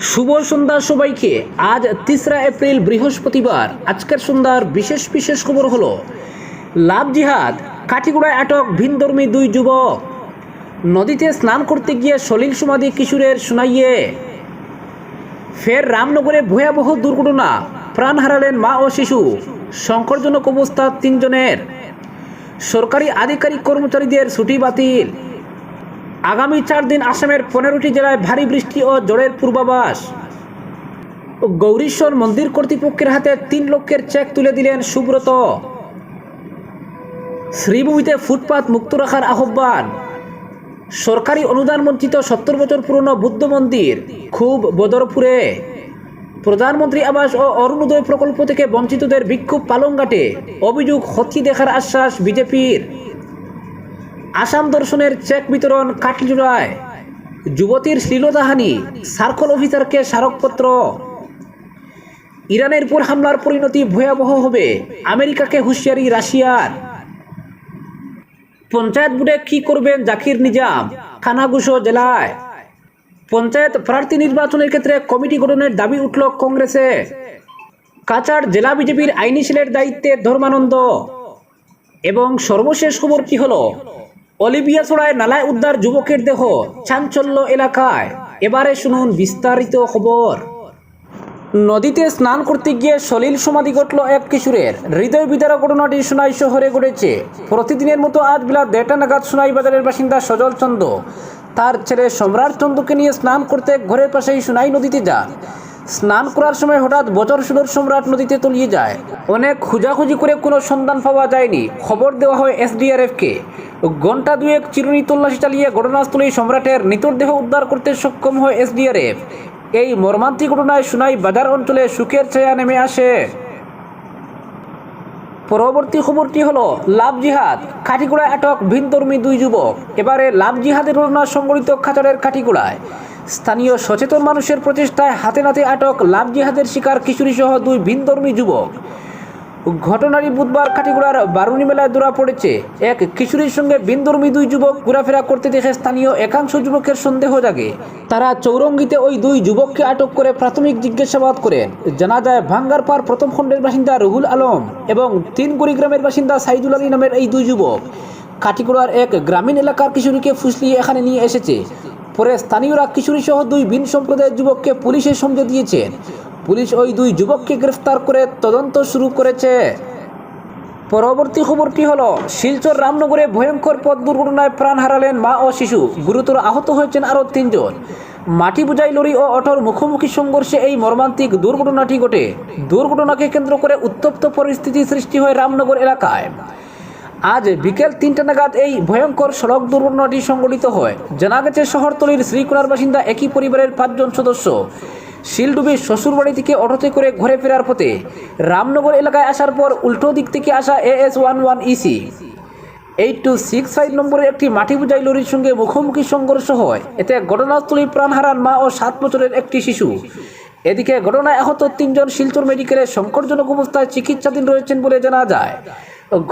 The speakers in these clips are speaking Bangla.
শুভ সন্ধ্যা সবাইকে। আজ তিসরা এপ্রিল বৃহস্পতিবার। আজকের সন্ধ্যার বিশেষ বিশেষ খবর হলো, লাভ জিহাদ, কাঠিগুড়ায় আটক ভিনধর্মী দুই যুবক। নদীতে স্নান করতে গিয়ে সলিল সমাধি কিশোরের শুনাইয়ে ফের রামনগরে ভয়াবহ দুর্ঘটনা, প্রাণ হারালেন মা ও শিশু। সংকটজনক অবস্থা তিনজনের। সরকারি আধিকারিক কর্মচারীদের ছুটি বাতিল। আগামী চার দিন আসামের পনেরোটি জেলায় ভারী বৃষ্টি ও ঝড়ের পূর্বাভাস। গৌরীশ্বর মন্দির কর্তৃপক্ষের হাতে তিন লক্ষের চেক তুলে দিলেন সুব্রত। শ্রীভূমিতে ফুটপাত মুক্ত রাখার আহ্বান। সরকারি অনুদান বঞ্চিত সত্তর বছর পুরনো বুদ্ধ মন্দির, খুব বদরপুরে। প্রধানমন্ত্রী আবাস ও অরুণোদয় প্রকল্প থেকে বঞ্চিতদের বিক্ষোভ পালংঘাটে অভিযোগ হত্যি দেখার আশ্বাস বিজেপির। আসাম দর্শনের চেক বিতরণ কাটলিজোড়ায় যুবতীর শ্লীলতাহানি, সার্কল অফিসারকে স্মারকপত্র। ইরানের উপর হামলার পরিণতি ভয়াবহ হবে, আমেরিকাকে হুঁশিয়ারি রাশিয়ার। পঞ্চায়েত বোর্ডে কি করবেন জাকির নিজাম? খানাগুসো জেলায়। পঞ্চায়েত প্রার্থী নির্বাচনের ক্ষেত্রে কমিটি গঠনের দাবি উঠল কংগ্রেসে। কাচার জেলা বিজেপির আইনি সেলের দায়িত্বে ধর্মানন্দ। এবং সর্বশেষ খবর কি হলো? অলিভিয়া ছড়ায় নালায় উদ্ধার যুবকের দেহ চাঞ্চল্য এলাকায়। এবারে শুনুন বিস্তারিত খবর নদীতে স্নান করতে গিয়ে সলিল সমাধি ঘটল এক কিশোরের হৃদয় বিদারক ঘটনাটি সোনাই শহরে ঘটেছে। প্রতিদিনের মতো আজ বেলা দেড়টা নাগাদ সোনাই বাজারের বাসিন্দা সজল চন্দ্র তার ছেলে সম্রাট চন্দ্রকে নিয়ে স্নান করতে ঘরের পাশেই সোনাই নদীতে যান স্নান করার সময় হঠাৎ বছর সুদর সম্রাট নদীতে তলিয়ে যায়। অনেক খোঁজাখুঁজি করে কোনো সন্ধান পাওয়া যায়নি। খবর দেওয়া হয় এসডিআরএফকে। ঘণ্টা দুয়েক চিরুনি তল্লাশি চালিয়ে ঘটনাস্থলেই সম্রাটের মৃতদেহ উদ্ধার করতে সক্ষম হয় এসডিআরএফ। এই মর্মান্তিক ঘটনায় সোনাই বাজার অঞ্চলে সুখের ছায়া নেমে আসে। পরবর্তী খবরটি হলো, লাভ জিহাদ কাঠিগুড়ায় আটক ভিনধর্মী দুই যুবক। এবারে লাভ জিহাদের ঘটনা সংগঠিত খাচড়ের কাঠিগুড়ায় স্থানীয় সচেতন মানুষের প্রচেষ্টায় হাতে নাতে আটক লাভ জিহাদের শিকার কিশোরী সহ দুই ভিনধর্মী যুবক। ঘটনাটি বুধবার কাঠিগুড়ার বারুনি মেলায় ধরা পড়েছে। এক কিশোরীর সঙ্গে বিন্দর্মী দুই যুবক ঘোরাফেরা করতে দেখে স্থানীয় একাংশ যুবকের সন্দেহ জাগে। তারা চৌরঙ্গিতে ওই দুই যুবককে আটক করে প্রাথমিক জিজ্ঞাসাবাদ করেন। জানা যায়, ভাঙ্গারপাড় প্রথম খণ্ডের বাসিন্দা রুহুল আলম এবং তিনগুড়ি গ্রামের বাসিন্দা সাইদুল আলী নামের এই দুই যুবক। কাঠিগুড়ার এক গ্রামীণ এলাকার কিশোরীকে ফুসলিয়ে এখানে নিয়ে এসেছে। পরে স্থানীয়রা কিশোরী সহ দুই ভিন সম্প্রদায়ের যুবককে পুলিশের সঙ্গে দিয়েছেন। পুলিশ ওই দুই যুবককে গ্রেফতার করে তদন্ত শুরু করেছে। পরবর্তী খবরটি হলো, শিলচর রামনগরে ভয়ঙ্কর পথ দুর্ঘটনায় প্রাণ হারালেন মা ও শিশু। গুরুতর আহত হয়েছেন আরও তিনজন। মাটি বোঝাই লরি ও অটোর মুখোমুখি সংঘর্ষে এই মর্মান্তিক দুর্ঘটনাটি ঘটে। দুর্ঘটনাকে কেন্দ্র করে উত্তপ্ত পরিস্থিতি সৃষ্টি হয় রামনগর এলাকায়। আজ বিকেল তিনটা নাগাদ এই ভয়ঙ্কর সড়ক দুর্ঘটনাটি সংঘটিত হয়। জানা গেছে, শহরতলির শ্রীকুলার বাসিন্দা একই পরিবারের পাঁচজন সদস্য। শিলডুবির শ্বশুরবাড়ি থেকে অটোতে করে ঘরে ফেরার পথে রামনগর এলাকায় আসার পর উল্টো দিক থেকে আসা AS one one EC. Eight two six five নম্বরের একটি মাটি বোঝাই লরির সঙ্গে মুখোমুখি সংঘর্ষ হয়। এতে ঘটনাস্থলে প্রাণ হারান মা ও সাত বছরের একটি শিশু। এদিকে ঘটনায় আহত তিনজন শিলচর মেডিকেলে সংকটজনক অবস্থায় চিকিৎসাধীন রয়েছেন বলে জানা যায়।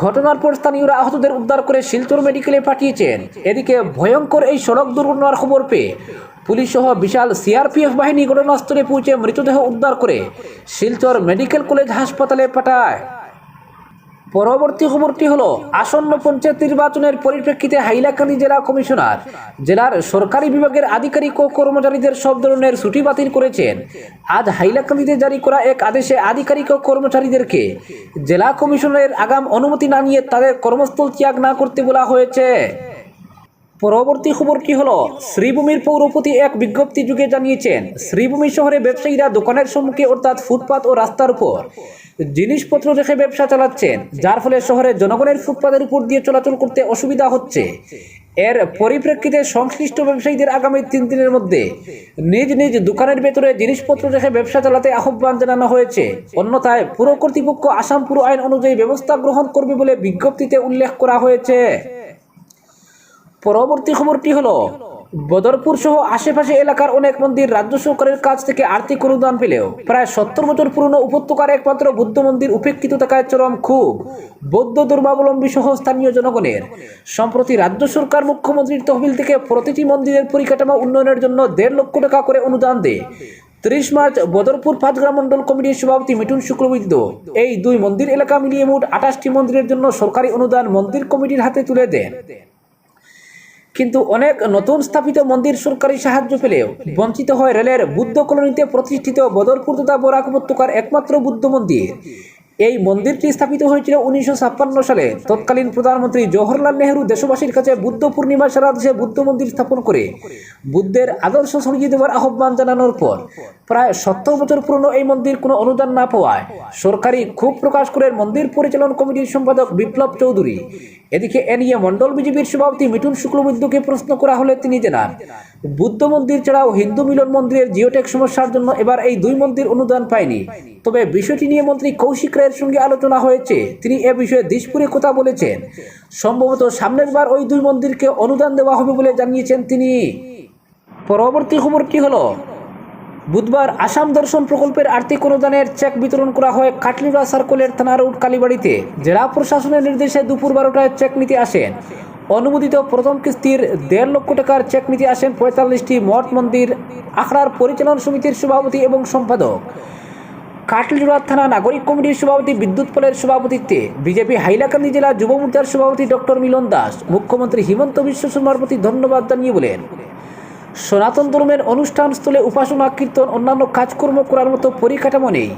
ঘটনার পর স্থানীয়রা আহতদের উদ্ধার করে শিলচর মেডিকেলে পাঠিয়েছেন। এদিকে ভয়ঙ্কর এই সড়ক দুর্ঘটনার খবর পেয়ে পুলিশ সহ বিশাল সিআরপিএফ বাহিনী ঘটনাস্থলে পৌঁছে মৃতদেহ উদ্ধার করে শিলচর মেডিকেল কলেজ হাসপাতালে পাঠায়। পরবর্তী খবরটি হলো, আসন্ন পঞ্চায়েত নির্বাচনের পরিপ্রেক্ষিতে হাইলাকান্দি জেলা কমিশনার, জেলার সরকারি বিভাগের আধিকারিক ও কর্মচারীদের সব ধরনের ছুটি বাতিল করেছেন। আজ হাইলাকান্দিতে জারি করা এক আদেশে আধিকারিক ও কর্মচারীদেরকে জেলা কমিশনারের আগাম অনুমতি না নিয়ে তাদের কর্মস্থল ত্যাগ না করতে বলা হয়েছে। পরবর্তী খবরটি হলো, শ্রীভূমির পৌরপতি এক বিজ্ঞপ্তি যুগে জানিয়েছেন, শ্রীভূমি শহরে ব্যবসায়ীরা দোকানের সম্মুখে অর্থাৎ ফুটপাত ও রাস্তার উপর জিনিসপত্র রেখে ব্যবসা চালাচ্ছেন যার ফলে শহরের জনগণের ফুটপাতের উপর দিয়ে চলাচল করতে অসুবিধা হচ্ছে। এর পরিপ্রেক্ষিতে সংশ্লিষ্ট ব্যবসায়ীদের আগামী তিন দিনের মধ্যে নিজ নিজ দোকানের ভেতরে জিনিসপত্র রেখে ব্যবসা চালাতে আহ্বান জানানো হয়েছে। অন্যথায় পুর কর্তৃপক্ষ আসাম পুর আইন অনুযায়ী ব্যবস্থা গ্রহণ করবে বলে বিজ্ঞপ্তিতে উল্লেখ করা হয়েছে। পরবর্তী খবরটি হলো বদরপুর সহ আশেপাশে এলাকার অনেক মন্দির রাজ্য সরকারের কাছ থেকে আর্থিক অনুদান পেলেও প্রায় সত্তর বছর পুরনো উপত্যকার একমাত্র বুদ্ধ মন্দির উপেক্ষিত থাকায় চরম খুব বৌদ্ধ ধর্মাবলম্বী সহ স্থানীয় জনগণের। সম্প্রতি রাজ্য সরকার মুখ্যমন্ত্রীর তহবিল থেকে প্রতিটি মন্দিরের পরিকাঠামো উন্নয়নের জন্য দেড় লক্ষ টাকা করে অনুদান দেয়। ত্রিশ মার্চ বদরপুর পাঁচগ্রাম মন্ডল কমিটির সভাপতি মিঠুন শুক্লবৈদ্য এই দুই মন্দির এলাকা মিলিয়ে মোট আঠাশটি মন্দিরের জন্য সরকারি অনুদান মন্দির কমিটির হাতে তুলে দেন। কিন্তু অনেক নতুন স্থাপিত মন্দির সরকারি সাহায্য পেলেও বঞ্চিত হয় রেলের বুদ্ধ কলোনিতে প্রতিষ্ঠিত বদরপুর তথা বরাক উপত্যকার একমাত্র বুদ্ধ মন্দির। এই মন্দিরটি স্থাপিত হয়েছিল উনিশশো ছাপ্পান্ন সালে। তৎকালীন প্রধানমন্ত্রী জওহরলাল নেহরু দেশবাসীর কাছে বুদ্ধ পূর্ণিমা সারা দেশে বুদ্ধ মন্দির স্থাপন করে বুদ্ধের আদর্শ ছড়িয়ে দেওয়ার আহ্বান জানানোর পর প্রায় সত্তর বছর পুরনো এই মন্দির কোনো অনুদান না পাওয়ায় সরকারি ক্ষোভ প্রকাশ করে মন্দির পরিচালন কমিটির সম্পাদক বিপ্লব চৌধুরী এদিকে এ নিয়ে মন্ডল বিজেপির সভাপতি মিঠুন শুক্লবৈদ্যকে প্রশ্ন করা হলে তিনি জানান, বুদ্ধ মন্দির ছাড়াও হিন্দু মিলন মন্দিরের জিওটেক সমস্যার জন্য এবার এই দুই মন্দির অনুদান পায়নি। তবে বিষয়টি নিয়ে মন্ত্রী কৌশিক রায়ের সঙ্গে আলোচনা হয়েছে। তিনি এ বিষয়ে দিশপুরে কথা বলেছেন। সম্ভবত সামনের বার ওই দুই মন্দিরকে অনুদান দেওয়া হবে বলে জানিয়েছেন তিনি। পরবর্তী খবর খবরটি হলো বুধবার আসাম দর্শন প্রকল্পের আর্থিক অনুদানের চেক বিতরণ করা হয় কাটলিরা সার্কলের থানা রোড কালীবাড়িতে। জেলা প্রশাসনের নির্দেশে দুপুর বারোটায় চেক নিতে আসেন। অনুমোদিত প্রথম কিস্তির দেড় লক্ষ টাকার চেক নিতে আসেন পঁয়তাল্লিশটি মঠ মন্দির, আখড়ার পরিচালন সমিতির সভাপতি এবং সম্পাদক। কাটলিজোড়া থানা নাগরিক কমিটির সভাপতি বিদ্যুৎ পলের সভাপতিত্বে বিজেপি হাইলাকান্দি জেলা যুব মোর্চার সভাপতি ডক্টর মিলন দাস, মুখ্যমন্ত্রী হিমন্ত বিশ্ব শর্মার প্রতি ধন্যবাদ জানিয়ে বলেন। সনাতন ধর্মের অনুষ্ঠানস্থলে উপাসনা, কীর্তন, অন্যান্য কাজকর্ম করার মতো পরিকাঠামো নেই।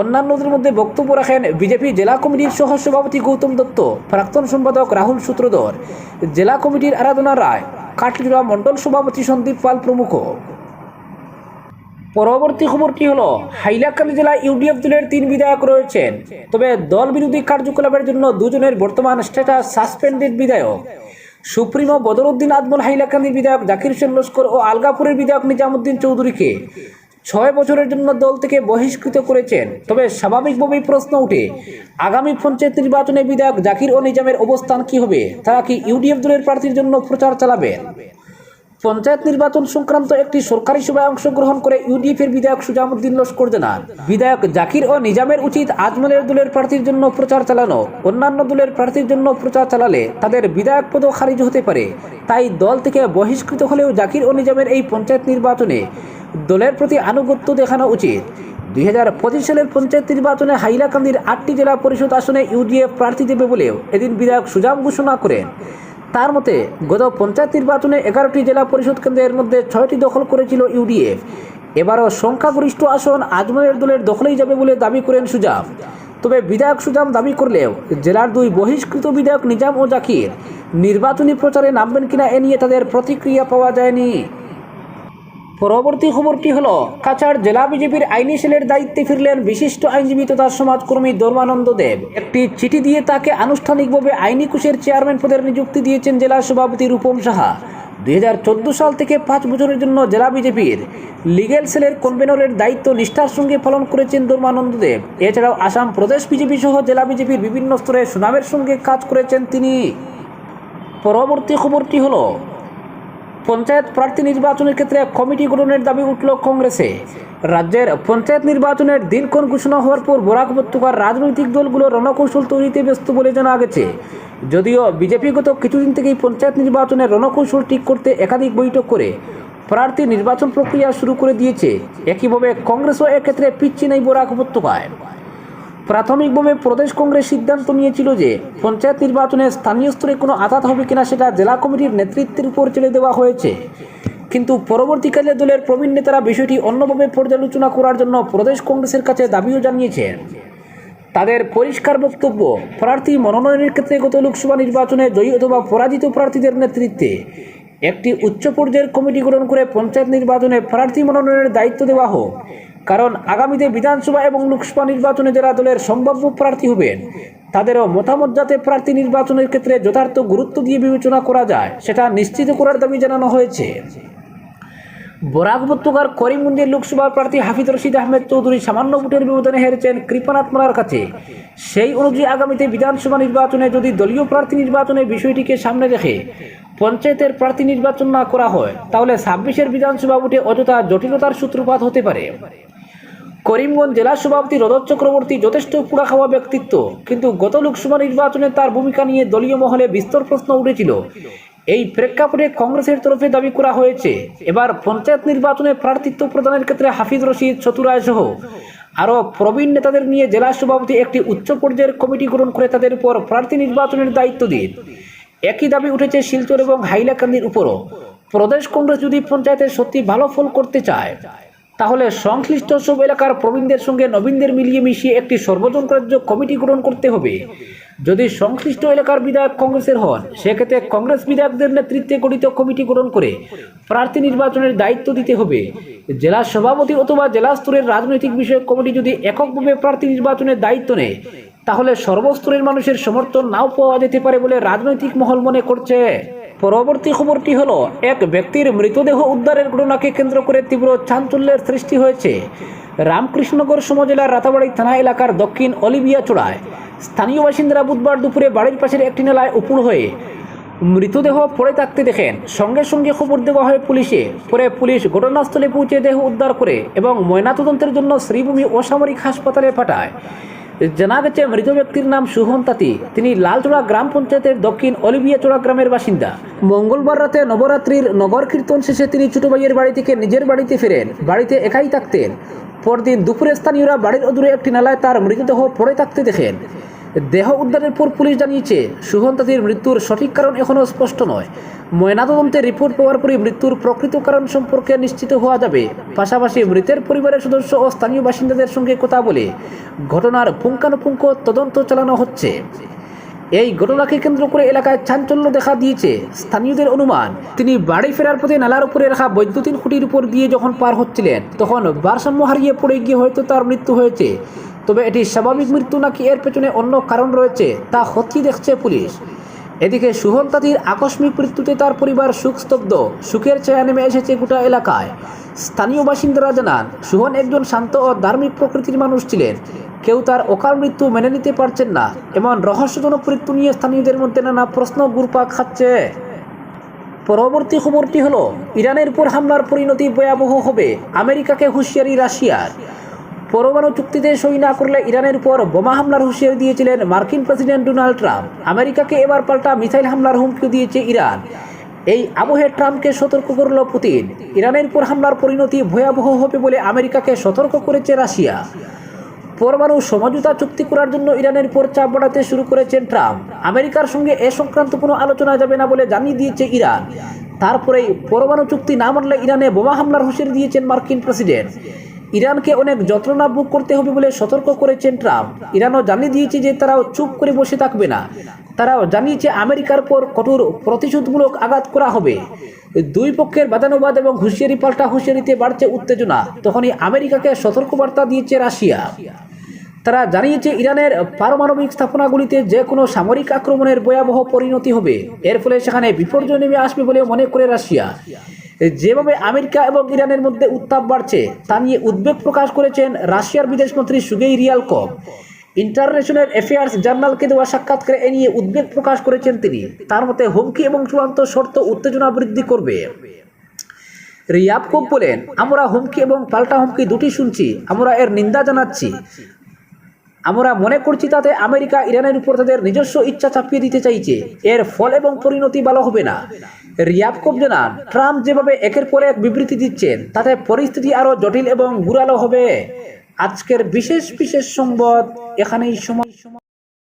অন্যান্যদের মধ্যে বক্তব্য রাখেন বিজেপি জেলা কমিটির সহ সভাপতি গৌতম দত্ত, প্রাক্তন সম্পাদক রাহুল সূত্রধর, জেলা কমিটির আরাধনা রায় কাটলিজোড়া মণ্ডল সভাপতি সন্দীপ পাল প্রমুখ। পরবর্তী খবরটি হলো, হাইলাকান্দি জেলায় ইউডিএফ দলের তিন বিধায়ক রয়েছেন। তবে দল বিরোধী কার্যকলাপের জন্য দুজনের বর্তমান স্ট্যাটাস সাসপেন্ডেড বিধায়ক। সুপ্রিমো বদরউদ্দিন আজমল হাইলাকান্দির বিধায়ক জাকির হোসেন লস্কর ও আলগাপুরের বিধায়ক নিজামুদ্দিন চৌধুরীকে ছয় বছরের জন্য দল থেকে বহিষ্কৃত করেছেন। তবে স্বাভাবিকভাবেই প্রশ্ন উঠে, আগামী পঞ্চায়েত নির্বাচনে বিধায়ক জাকির ও নিজামের অবস্থান কি হবে? তারা কি ইউডিএফ দলের প্রার্থীর জন্য প্রচার চালাবেন পঞ্চায়েত নির্বাচন সংক্রান্ত একটি সরকারি সভায় অংশগ্রহণ করে ইউডিএফের বিধায়ক সুজামুদ্দিন লস্কর জানান বিধায়ক জাকির ও নিজামের উচিত আজমলের দলের প্রার্থীর জন্য প্রচার চালানো। অন্যান্য দলের প্রার্থীর জন্য প্রচার চালালে তাদের বিধায়ক পদও খারিজ হতে পারে। তাই দল থেকে বহিষ্কৃত হলেও জাকির ও নিজামের এই পঞ্চায়েত নির্বাচনে দলের প্রতি আনুগত্য দেখানো উচিত। দুই হাজার পঁচিশ সালের পঞ্চায়েত নির্বাচনে হাইলাকান্দির আটটি জেলা পরিষদ আসনে ইউডিএফ প্রার্থী দেবে বলেও এদিন বিধায়ক সুজাম ঘোষণা করেন। তার মতে, গত পঞ্চায়েত নির্বাচনে এগারোটি জেলা পরিষদ কেন্দ্রের মধ্যে ছয়টি দখল করেছিল ইউডিএফ। এবারও সংখ্যাগরিষ্ঠ আসন আজমের দলের দখলেই যাবে বলে দাবি করেন সুজাম তবে বিধায়ক সুজাম দাবি করলেও জেলার দুই বহিষ্কৃত বিধায়ক নিজাম ও জাকির নির্বাচনী প্রচারে নামবেন কিনা এ নিয়ে তাদের প্রতিক্রিয়া পাওয়া যায়নি। পরবর্তী খবরটি হলো, কাছাড় জেলা বিজেপির আইনি সেলের দায়িত্বে ফিরলেন বিশিষ্ট আইনজীবী তথা সমাজকর্মী ধর্মানন্দ দেব। একটি চিঠি দিয়ে তাকে আনুষ্ঠানিকভাবে আইনি কোষের চেয়ারম্যান পদের নিযুক্তি দিয়েছেন জেলা সভাপতি রূপম সাহা। দুই হাজার চোদ্দ সাল থেকে পাঁচ বছরের জন্য জেলা বিজেপির লিগেল সেলের কনভেনরের দায়িত্ব নিষ্ঠার সঙ্গে পালন করেছেন ধর্মানন্দ দেব। এছাড়াও আসাম প্রদেশ বিজেপি সহ জেলা বিজেপির বিভিন্ন স্তরে সুনামের সঙ্গে কাজ করেছেন তিনি। পরবর্তী খবরটি হলো পঞ্চায়েত প্রার্থী নির্বাচনের ক্ষেত্রে কমিটি গঠনের দাবি উঠল কংগ্রেসে। রাজ্যের পঞ্চায়েত নির্বাচনের দিনক্ষণ ঘোষণা হওয়ার পর বরাক উপত্যকার রাজনৈতিক দলগুলো রণকৌশল তৈরিতে ব্যস্ত বলে জানা গেছে। যদিও বিজেপি গত কিছুদিন থেকেই পঞ্চায়েত নির্বাচনের রণকৌশল ঠিক করতে একাধিক বৈঠক করে প্রার্থী নির্বাচন প্রক্রিয়া শুরু করে দিয়েছে। একইভাবে কংগ্রেসও এক্ষেত্রে পিচ্ছি নেই বরাক উপত্যকায়। প্রাথমিকভাবে প্রদেশ কংগ্রেস সিদ্ধান্ত নিয়েছিল যে পঞ্চায়েত নির্বাচনে স্থানীয় স্তরে কোনো আঘাত হবে কিনা সেটা জেলা কমিটির নেতৃত্বের উপর ছেড়ে দেওয়া হয়েছে। কিন্তু পরবর্তীকালে দলের প্রবীণ নেতারা বিষয়টি অন্যভাবে পর্যালোচনা করার জন্য প্রদেশ কংগ্রেসের কাছে দাবিও জানিয়েছেন। তাদের পরিষ্কার বক্তব্য, প্রার্থী মনোনয়নের ক্ষেত্রে গত লোকসভা নির্বাচনে জয়ী অথবা পরাজিত প্রার্থীদের নেতৃত্বে একটি উচ্চ পর্যায়ের কমিটি গঠন করে পঞ্চায়েত নির্বাচনে প্রার্থী মনোনয়নের দায়িত্ব দেওয়া হোক। কারণ আগামীতে বিধানসভা এবং লোকসভা নির্বাচনে যারা দলের সম্ভাব্য প্রার্থী হবেন, তাদেরও মতামত যাতে প্রার্থী নির্বাচনের ক্ষেত্রে যথার্থ গুরুত্ব দিয়ে বিবেচনা করা যায়, সেটা নিশ্চিত করার দাবি জানানো হয়েছে। বরাক উপত্যকার করিমগঞ্জের লোকসভা প্রার্থী হাফিজ রশিদ আহমেদ চৌধুরী সামান্য ভোটের ব্যবধানে হেরেছেন কৃপানাথ মারার কাছে। সেই অনুযায়ী আগামীতে বিধানসভা নির্বাচনে যদি দলীয় প্রার্থী নির্বাচনের বিষয়টিকে সামনে রেখে পঞ্চায়েতের প্রার্থী নির্বাচন না করা হয়, তাহলে ছাব্বিশের বিধানসভা ভোটে অযথা জটিলতার সূত্রপাত হতে পারে। করিমগঞ্জ জেলা সভাপতি রজত চক্রবর্তী যথেষ্ট পুরা খাওয়া ব্যক্তিত্ব, কিন্তু গত লোকসভা নির্বাচনে তার ভূমিকা নিয়ে দলীয় মহলে বিস্তর প্রশ্ন উঠেছিল। এই প্রেক্ষাপটে কংগ্রেসের তরফে দাবি করা হয়েছে, এবার পঞ্চায়েত নির্বাচনে প্রার্থিত্ব প্রদানের ক্ষেত্রে হাফিজ রশিদ চতুরায় সহ আরও প্রবীণ নেতাদের নিয়ে জেলা সভাপতি একটি উচ্চ পর্যায়ের কমিটি গঠন করে তাদের উপর প্রার্থী নির্বাচনের দায়িত্ব দিন একই দাবি উঠেছে শিলচর এবং হাইলাকান্দির উপরও। প্রদেশ কংগ্রেস যদি পঞ্চায়েতে সত্যি ভালো ফল করতে চায় তাহলে সংশ্লিষ্ট সব এলাকার প্রবীণদের সঙ্গে নবীনদের মিলিয়ে মিশিয়ে একটি সর্বজনকার্য কমিটি গ্রহণ করতে হবে। যদি সংশ্লিষ্ট এলাকার বিধায়ক কংগ্রেসের হন, সেক্ষেত্রে কংগ্রেস বিধায়কদের নেতৃত্বে গঠিত কমিটি গ্রহণ করে প্রার্থী নির্বাচনের দায়িত্ব দিতে হবে। জেলা সভাপতি অথবা জেলা স্তরের রাজনৈতিক বিষয়ক কমিটি যদি এককভাবে প্রার্থী নির্বাচনের দায়িত্ব নেয় তাহলে সর্বস্তরের মানুষের সমর্থন নাও পাওয়া যেতে পারে বলে রাজনৈতিক মহল মনে করছে। পরবর্তী খবরটি হলো, এক ব্যক্তির মৃতদেহ উদ্ধারের ঘটনাকে কেন্দ্র করে তীব্র চাঞ্চল্যের সৃষ্টি হয়েছে। রামকৃষ্ণনগর সমজেলার রাতাবাড়ি থানা এলাকার দক্ষিণ অলিভিয়া চূড়ায়। স্থানীয় বাসিন্দারা বুধবার দুপুরে বাড়ির পাশের একটি নালায় উপুড় হয়ে মৃতদেহ পড়ে থাকতে দেখেন। সঙ্গে সঙ্গে খবর দেওয়া হয় পুলিশে। পরে পুলিশ ঘটনাস্থলে পৌঁছে দেহ উদ্ধার করে এবং ময়নাতদন্তের জন্য শ্রীভূমি অসামরিক হাসপাতালে পাঠায়। জানা গেছে মৃত ব্যক্তির নাম সুহন তাঁতি, তিনি লালচোড়া গ্রাম পঞ্চায়েতের দক্ষিণ অলিভিয়াচোড়া গ্রামের বাসিন্দা। মঙ্গলবার রাতে নবরাত্রির নগর কীর্তন শেষে তিনি ছোট ভাইয়ের বাড়ি থেকে নিজের বাড়িতে ফেরেন। বাড়িতে একাই থাকতেন। পরদিন দুপুরে স্থানীয়রা বাড়ির অদূরে একটি নালায় তার মৃতদেহ পড়ে থাকতে দেখেন। দেহ উদ্ধারের পর পুলিশ জানিয়েছে সুহন তাঁতির মৃত্যুর সঠিক কারণ এখনও স্পষ্ট নয়। ময়নাতদন্তের রিপোর্ট পাওয়ার পরই মৃত্যুর প্রকৃত কারণ সম্পর্কে নিশ্চিত হওয়া যাবে। পাশাপাশি মৃতের পরিবারের সদস্য ও স্থানীয় বাসিন্দাদের সঙ্গে কথা বলে ঘটনার পুঙ্খানুপুঙ্খ তদন্ত চালানো হচ্ছে। এই ঘটনাকে কেন্দ্র করে এলাকায় চাঞ্চল্য দেখা দিয়েছে। স্থানীয়দের অনুমান, তিনি বাড়ি ফেরার পথে নালার উপরে রাখা বৈদ্যুতিন খুঁটির উপর দিয়ে যখন পার হচ্ছিলেন, তখন ভারসাম্য হারিয়ে পড়ে গিয়ে হয়তো তার মৃত্যু হয়েছে। তবে এটি স্বাভাবিক মৃত্যু নাকি এর পেছনে অন্য কারণ রয়েছে, তা হচ্ছি দেখছে পুলিশ। এদিকে সুহন তাঁতির আকস্মিক মৃত্যুতে তার পরিবার সুখস্তব্ধ, সুখের ছায়া নেমে এসেছে গোটা এলাকায়। স্থানীয় বাসিন্দারা জানান, সুহন একজন শান্ত ও ধার্মিক প্রকৃতির মানুষ ছিলেন। কেউ তার অকাল মৃত্যু মেনে নিতে পারছেন না। এমন রহস্যজনক মৃত্যু নিয়ে স্থানীয়দের মধ্যে নানা প্রশ্ন গুরপা খাচ্ছে। পরবর্তী খবরটি হলো, ইরানের উপর হামলার পরিণতি ভয়াবহ হবে। আমেরিকাকে হুঁশিয়ারি রাশিয়ার। পরমাণু চুক্তিতে সই না করলে ইরানের উপর বোমা হামলার হুঁশিয়ারি দিয়েছিলেন মার্কিন প্রেসিডেন্ট ডোনাল্ড ট্রাম্প। আমেরিকাকে এবার পাল্টা মিসাইল হামলার হুমকি দিয়েছে ইরান। এই আবহে ট্রাম্পকে সতর্ক করল পুতিন। ইরানের উপর হামলার পরিণতি ভয়াবহ হবে বলে আমেরিকাকে সতর্ক করেছে রাশিয়া। পরমাণু সমঝোতা চুক্তি করার জন্য ইরানের উপর চাপ বাড়াতে শুরু করেছেন ট্রাম্প। আমেরিকার সঙ্গে এ সংক্রান্ত কোনো আলোচনা যাবে না বলে জানিয়ে দিয়েছে ইরান। তারপরেই পরমাণু চুক্তি না মানলে ইরানে বোমা হামলার হুঁশিয়ারি দিয়েছেন মার্কিন প্রেসিডেন্ট। ইরানকে অনেক যন্ত্রণা ভোগ করতে হবে বলে সতর্ক করেছেন ট্রাম্প। ইরানও জানিয়ে দিয়েছে যে তারাও চুপ করে বসে থাকবে না। তারাও জানিয়েছে আমেরিকার পর কঠোর প্রতিশোধমূলক আঘাত করা হবে। দুই পক্ষের বাদানুবাদ এবং হুঁশিয়ারি পাল্টা হুঁশিয়ারিতে বাড়ছে উত্তেজনা। তখনই আমেরিকাকে সতর্কবার্তা দিয়েছে রাশিয়া। তারা জানিয়েছে ইরানের পারমাণবিক স্থাপনাগুলিতে যে কোনো সামরিক আক্রমণের ভয়াবহ পরিণতি হবে। এর ফলে সেখানে বিপর্যয় নেমে আসবে বলে মনে করে রাশিয়া। যেভাবে আমেরিকা এবং ইরানের মধ্যে উত্তাপ বাড়ছে, তা নিয়ে উদ্বেগ প্রকাশ করেছেন রাশিয়ার বিদেশমন্ত্রী সুগেই রিয়ালকভ। ইন্টারন্যাশনাল অ্যাফেয়ার্স জার্নালকে দেওয়া সাক্ষাৎকারে এ নিয়ে উদ্বেগ প্রকাশ করেছেন তিনি। তার মতে, হুমকি এবং চূড়ান্ত শর্ত উত্তেজনা বৃদ্ধি করবে। রিয়াবকব বলেন, আমরা হুমকি এবং পাল্টা হুমকি দুটি শুনছি। আমরা এর নিন্দা জানাচ্ছি। আমরা মনে করছি তাতে আমেরিকা ইরানের উপর তাদের নিজস্ব ইচ্ছা চাপিয়ে দিতে চাইছে। এর ফল এবং পরিণতি ভালো হবে না। রিয়াবকব জানান, ট্রাম্প যেভাবে একের পর এক বিবৃতি দিচ্ছেন, তাতে পরিস্থিতি আরও জটিল এবং গুরালো হবে। আজকের বিশেষ বিশেষ সংবাদ, এখানেই সময়